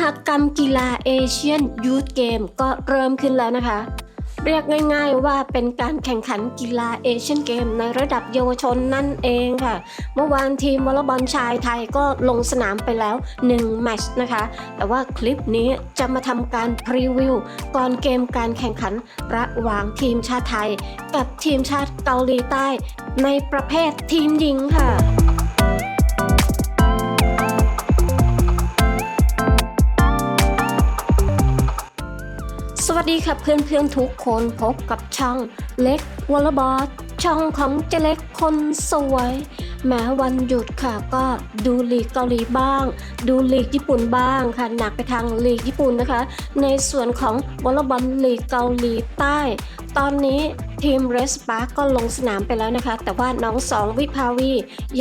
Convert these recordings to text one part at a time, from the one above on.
หกรรมกีฬาเอเชียนยูทเกมก็เริ่มขึ้นแล้วนะคะ เรียกง่ายๆว่าเป็นการแข่งขันกีฬาเอเชียนเกมในระดับเยาวชนนั่นเองค่ะ เมื่อวานทีมวอลเลย์บอลชายไทยก็ลงสนามไปแล้ว 1 แมตช์นะคะ แต่ว่าคลิปนี้จะมาทำการพรีวิวก่อนเกมการแข่งขันระหว่างทีมชาติไทย กับทีมชาติเกาหลีใต้ ในประเภททีมหญิงค่ะ วัสดีค่ะเพื่อนๆทุกคนพบกับช่องเล็กวอลบอลช่องของเจเล็กคนสวย แม้วันหยุดค่ะก็ดูลีกเกาหลีบ้าง ดูลีกญี่ปุ่นบ้างค่ะหนักไปทางลีกญี่ปุ่นนะคะ ในส่วนของวอลบอลลีกเกาหลีใต้ ตอนนี้ ทีมเรสปาร์ก็ลงสนามไปแล้วนะคะ แต่ว่าน้องสองวิภาวี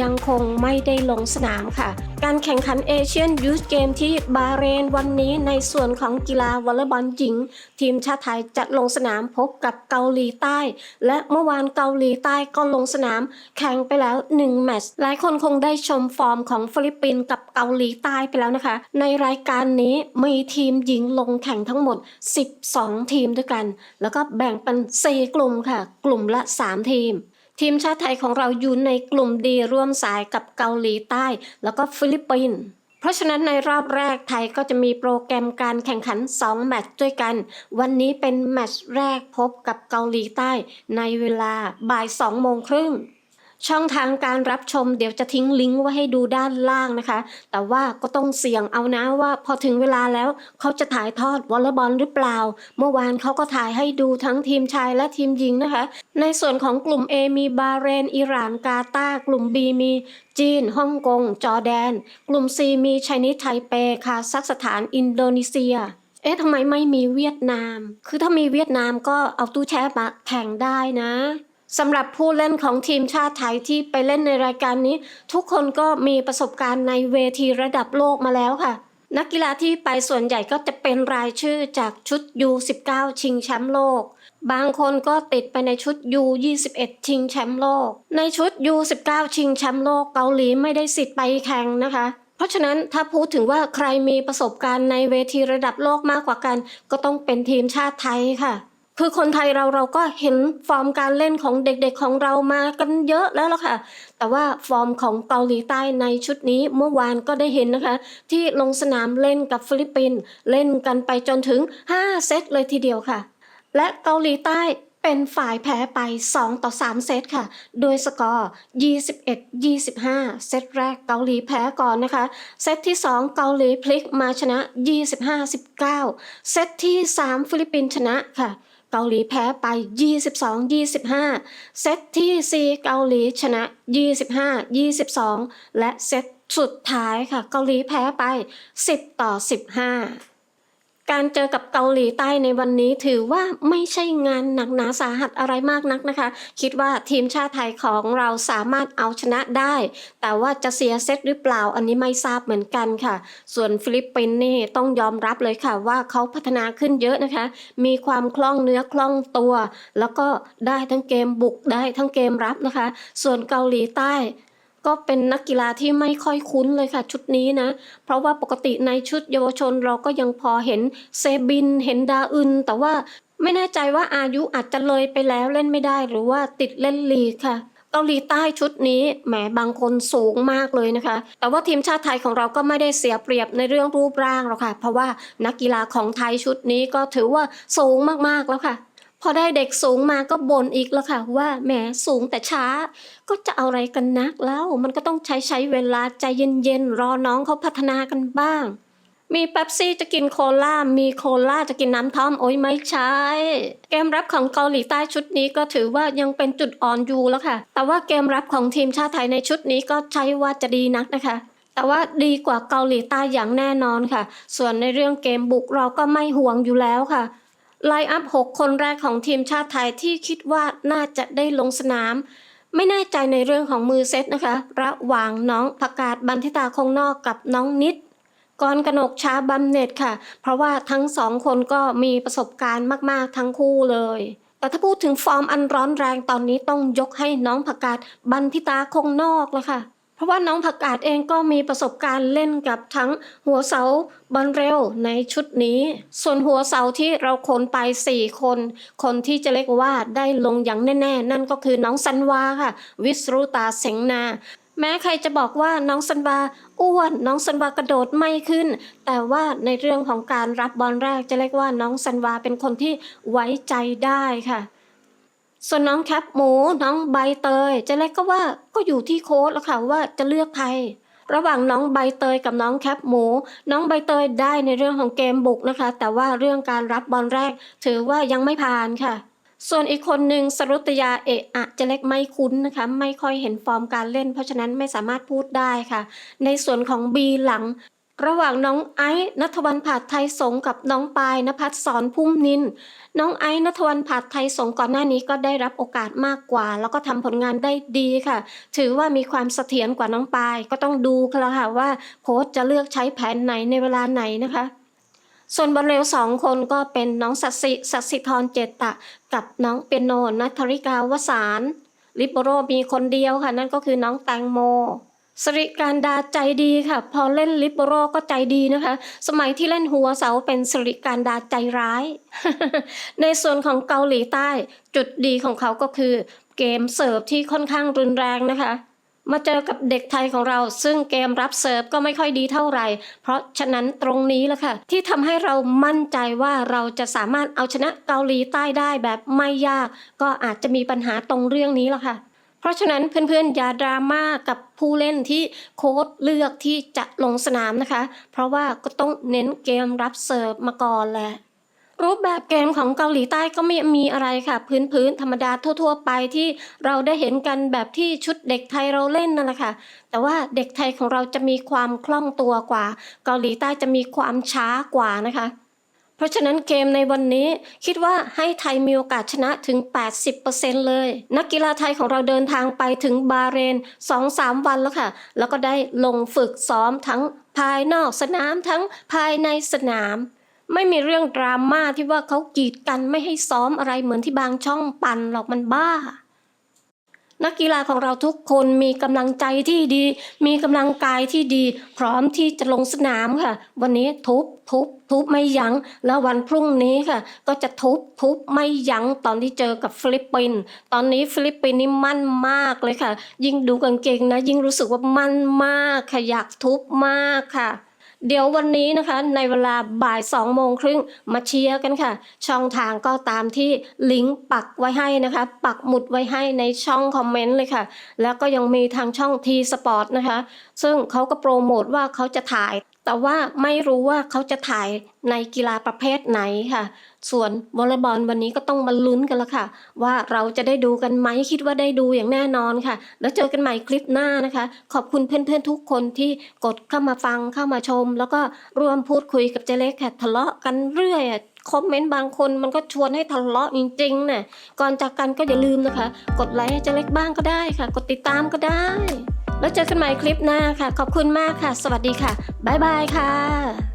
ยังคงไม่ได้ลงสนามค่ะ การแข่งขันเอเชียนยูสเกมที่บาเรนวันนี้ในส่วนของกีฬาวอลเลย์บอลหญิง ทีมชาติไทยจะลงสนามพบกับเกาหลีใต้ และเมื่อวานเกาหลีใต้ก็ลงสนามแข่งไปแล้ว 1 แมตช์หลายคนคงได้ชมฟอร์มของฟิลิปปินส์กับเกาหลีใต้ไปแล้วนะคะ ในรายการนี้มีทีมหญิงลงแข่งทั้งหมด 12 ทีมด้วยกัน แล้วก็แบ่งเป็น 4 กลุ่มค่ะกลุ่มละ 3 ทีม ทีมชาติไทยของเราอยู่ในกลุ่มดีร่วมสายกับเกาหลีใต้ แล้วก็ฟิลิปปินส์เพราะฉะนั้นในรอบแรกไทยก็จะมีโปรแกรมการแข่งขัน 2 แมตช์ด้วยกัน วันนี้เป็นแมตช์แรกพบกับเกาหลีใต้ในเวลาบ่าย2โมงครึ่ง ช่องทางการรับชมเดี๋ยวจะทิ้งลิงก์ไว้ให้ดูด้านล่างนะคะ แต่ว่าก็ต้องเสี่ยงเอานะว่าพอถึงเวลาแล้วเขาจะถ่ายทอดวอลเลย์บอลหรือเปล่า เมื่อวานเขาก็ถ่ายให้ดูทั้งทีมชายและทีมหญิงนะคะ ในส่วนของกลุ่ม A มีบาเรน อิหร่านกาตาร์กลุ่ม B มีจีนฮ่องกง จอแดน กลุ่ม C มีไชนีสไทเปคาซัคสถานอินโดนีเซียเอ๊ะทำไมไม่มีเวียดนาม คือถ้ามีเวียดนามก็เอาตู้แช่มาแข่งได้นะ สำหรับผู้เล่นของทีมชาติไทยที่ไปเล่นในรายการนี้ ทุกคนก็มีประสบการณ์ในเวทีระดับโลกมาแล้วค่ะ นักกีฬาที่ไปส่วนใหญ่ก็จะเป็นรายชื่อจากชุด U19 ชิงแชมป์โลก บางคนก็ติดไปในชุด U21 ชิงแชมป์โลก ในชุด U19 ชิงแชมป์โลกเกาหลีไม่ได้สิทธิ์ไปแข่งนะคะเพราะฉะนั้นถ้าพูดถึงว่าใครมีประสบการณ์ในเวทีระดับโลกมากกว่ากัน ก็ต้องเป็นทีมชาติไทยค่ะ คือคนไทยเราเราก็เห็นฟอร์มการเล่นของเด็กๆของเรามากันเยอะแล้วล่ะค่ะ แต่ว่าฟอร์มของเกาหลีใต้ในชุดนี้เมื่อวานก็ได้เห็นนะคะ ที่ลงสนามเล่นกับฟิลิปปินส์เล่นกันไปจนถึง 5 เซตเลยทีเดียวค่ะ และเกาหลีใต้เป็นฝ่ายแพ้ไป 2 ต่อ 3 เซตค่ะ โดยสกอร์ 21 25 เซตแรกเกาหลีแพ้ก่อนนะคะ เซตที่ 2 เกาหลีพลิกมาชนะ 25 19 เซตที่ 3 ฟิลิปปินส์ชนะค่ะ เกาหลีแพ้ไป 22 25 เซตที่ 4 เกาหลีชนะ 25 22 และเซตสุดท้ายค่ะ เกาหลีแพ้ไป 10 ต่อ 15 การเจอกับเกาหลีใต้ในวันนี้ถือว่าไม่ใช่งานหนักหนาสาหัสอะไรมากนักนะคะ คิดว่าทีมชาติไทยของเราสามารถเอาชนะได้ แต่ว่าจะเสียเซตหรือเปล่าอันนี้ไม่ทราบเหมือนกันค่ะ ส่วนฟิลิปปินส์นี่ต้องยอมรับเลยค่ะว่าเขาพัฒนาขึ้นเยอะนะคะ มีความคล่องเนื้อคล่องตัว แล้วก็ได้ทั้งเกมบุกได้ทั้งเกมรับนะคะ ส่วนเกาหลีใต้ ก็เป็นนักกีฬาที่ไม่ค่อยคุ้นเลยค่ะชุดนี้นะ เพราะว่าปกติในชุดเยาวชนเราก็ยังพอเห็นเซบินเห็นดาอึน แต่ว่าไม่แน่ใจว่าอายุอาจจะเลยไปแล้วเล่นไม่ได้หรือว่าติดเล่นลีกค่ะเกาหลีใต้ชุดนี้แหมบางคนสูงมากเลยนะคะ แต่ว่าทีมชาติไทยของเราก็ไม่ได้เสียเปรียบในเรื่องรูปร่างหรอกค่ะ เพราะว่านักกีฬาของไทยชุดนี้ก็ถือว่าสูงมากๆแล้วค่ะ พอได้เด็กสูงมาก็บ่นอีกแล้วค่ะว่าแหมสูงแต่ช้า ก็จะเอาอะไรกันนักแล้ว มันก็ต้องใช้ใช้เวลาใจเย็นๆรอน้องเขาพัฒนากันบ้าง มีเป๊ปซี่จะกินโคลามีโคลาจะกินน้ำท่อมโอ้ยไม่ใช่เกมรับของเกาหลีใต้ชุดนี้ก็ถือว่ายังเป็นจุดอ่อนอยู่แล้วค่ะ แต่ว่าเกมรับของทีมชาติไทยในชุดนี้ก็ใช้ว่าจะดีนักนะคะแต่ว่าดีกว่าเกาหลีใต้อย่างแน่นอนค่ะ ส่วนในเรื่องเกมบุกเราก็ไม่ห่วงอยู่แล้วค่ะ ไลน์อัพ 6 คนแรกของทีมชาติไทยที่คิดว่าน่าจะได้ลงสนาม ไม่แน่ใจในเรื่องของมือเซตนะคะ ระหว่างน้องประกาศบันทิตาคงนอกกับน้องนิดกรกนกช้าบำเหน็จค่ะ เพราะว่าทั้งสองคนก็มีประสบการณ์มาก ๆ ทั้งคู่เลย แต่ถ้าพูดถึงฟอร์มอันร้อนแรงตอนนี้ต้องยกให้น้องประกาศบันทิตาคงนอกเลยค่ะ ราะว่าน้องผักกาดเองก็มีประสบการณ์เล่นกับทั้งหัวเสาบอลเร็วในชุดนี้ ส่วนหัวเสาที่เราขนไป 4 คน คนที่จะเรียกว่าได้ลงอย่างแน่ ๆ นั่นก็คือน้องสันวาค่ะ วิสรุตาเสงนาแม้ใครจะบอกว่าน้องสันวาอ้วน น้องสันวากระโดดไม่ขึ้น แต่ว่าในเรื่องของการรับบอลแรกจะเรียกว่าน้องสันวาเป็นคนที่ไว้ใจได้ค่ะ ส่วนน้องแคปหมูน้องใบเตยเจะเล็กก็ว่าก็อยู่ที่โค้ดแล้วค่ะว่าจะเลือกใครระหว่างน้องใบเตยกับน้องแคปหมู น้องใบเตยได้ในเรื่องของเกมบุกนะคะ แต่ว่าเรื่องการรับบอลแรก ถือว่ายังไม่ผ่านค่ะ ส่วนอีกคนหนึ่งสรุตยาเอะอะเจะเล็กไม่คุ้นนะคะ ไม่ค่อยเห็นฟอร์มการเล่น เพราะฉะนั้นไม่สามารถพูดได้ค่ะ ในส่วนของบีหลัง ระหว่างน้องไอซ์นัทวันผาดไทยสงกับน้องปายนภัสสอนพุ่มนิน น้องไอซ์นัทวันผาดไทยสงก่อนหน้านี้ก็ได้รับโอกาสมากกว่า แล้วก็ทำผลงานได้ดีค่ะ ถือว่ามีความเสถียรกว่าน้องปายก็ต้องดูค่ะค่ะว่าโค้ชจะเลือกใช้แผนไหนในเวลาไหนนะคะ ส่วนบอลเร็วสองคนก็เป็นน้องสัสิสัสิธรเจตตะกับน้องเปียโนนัทธริกาวสารลิปโรมีคนเดียวค่ะนั่นก็คือน้องแตงโม สริการดาใจดีค่ะ พอเล่นลิปโรก็ใจดีนะคะ สมัยที่เล่นหัวเสาเป็นสริการดาใจร้าย ในส่วนของเกาหลีใต้ จุดดีของเขาก็คือ เกมเสิร์ฟที่ค่อนข้างรุนแรงนะคะ มาเจอกับเด็กไทยของเรา ซึ่งเกมรับเสิร์ฟก็ไม่ค่อยดีเท่าไหร่ เพราะฉะนั้นตรงนี้แหละค่ะ ที่ทำให้เรามั่นใจว่าเราจะสามารถเอาชนะเกาหลีใต้ได้แบบไม่ยาก ก็อาจจะมีปัญหาตรงเรื่องนี้แหละค่ะ เพราะฉะนั้นเพื่อนๆอย่าดราม่ากับผู้เล่นที่โค้ชเลือกที่จะลงสนามนะคะ เพราะว่าก็ต้องเน้นเกมรับเสิร์ฟมาก่อนแหละรูปแบบเกมของเกาหลีใต้ก็ไม่มีอะไรค่ะ พื้นๆธรรมดาทั่ว ๆ ไปที่เราได้เห็นกันแบบที่ชุดเด็กไทยเราเล่นนั่นแหละค่ะ แต่ว่าเด็กไทยของเราจะมีความคล่องตัวกว่า เกาหลีใต้จะมีความช้ากว่านะคะ ราะฉะนั้นเกมในวันนี้คิดว่าให้ไทยมีโอกาสชนะถึง 80%เลย นักกีฬาไทยของเราเดินทางไปถึงบาเรน 2-3 วันแล้วค่ะ แล้วก็ได้ลงฝึกซ้อมทั้งภายนอกสนามทั้งภายในสนาม ไม่มีเรื่องดราม่าที่ว่าเขากีดกันไม่ให้ซ้อมอะไรเหมือนที่บางช่องปั่นหรอกมันบ้า นักกีฬาของเราทุกคนมีกำลังใจที่ดี มีกำลังกายที่ดี พร้อมที่จะลงสนามค่ะ วันนี้ทุบทุบทุบไม่ยัง้งแล้ววันพรุ่งนี้ค่ะ ก็จะทุบทุบไม่ยั้งตอนที่เจอกับฟิลิปปินส์ตอนนี้ฟิลิปปินส์นี่มั่นมากเลยค่ะ ยิ่งดูกางเกงนะ ยิ่งรู้สึกว่ามั่นมากค่ะอยากทุบมากค่ะ เดี๋ยววันนี้นะคะในเวลาบ่ายสองโมงครึ่งมาเชียร์กันค่ะ ช่องทางก็ตามที่ลิงก์ปักไว้ให้นะคะ ปักหมุดไว้ให้ในช่องคอมเมนต์เลยค่ะ แล้วก็ยังมีทางช่องทีสปอร์ตนะคะ ซึ่งเขาก็โปรโมทว่าเขาจะถ่าย แต่ว่าไม่รู้ว่าเขาจะถ่ายในกีฬาประเภทไหนค่ะ ส่วนวอลเลย์บอลวันนี้ก็ต้องมาลุ้นกันละค่ะ ว่าเราจะได้ดูกันไหมคิดว่าได้ดูอย่างแน่นอนค่ะ แล้วเจอกันใหม่คลิปหน้านะคะ ขอบคุณเพื่อนๆทุกคนที่กดเข้ามาฟังเข้ามาชม แล้วก็ร่วมพูดคุยกับเจเล็กค่ะทะเลาะกันเรื่อยคอมเมนต์บางคนมันก็ชวนให้ทะเลาะจริงๆน่ะก่อนจากกันก็อย่าลืมนะคะ กดไลค์ให้เจเล็กบ้างก็ได้ค่ะ กดติดตามก็ได้ แล้วเจอกันใหม่คลิปหน้าค่ะ ขอบคุณมากค่ะ สวัสดีค่ะ บ๊ายบายค่ะ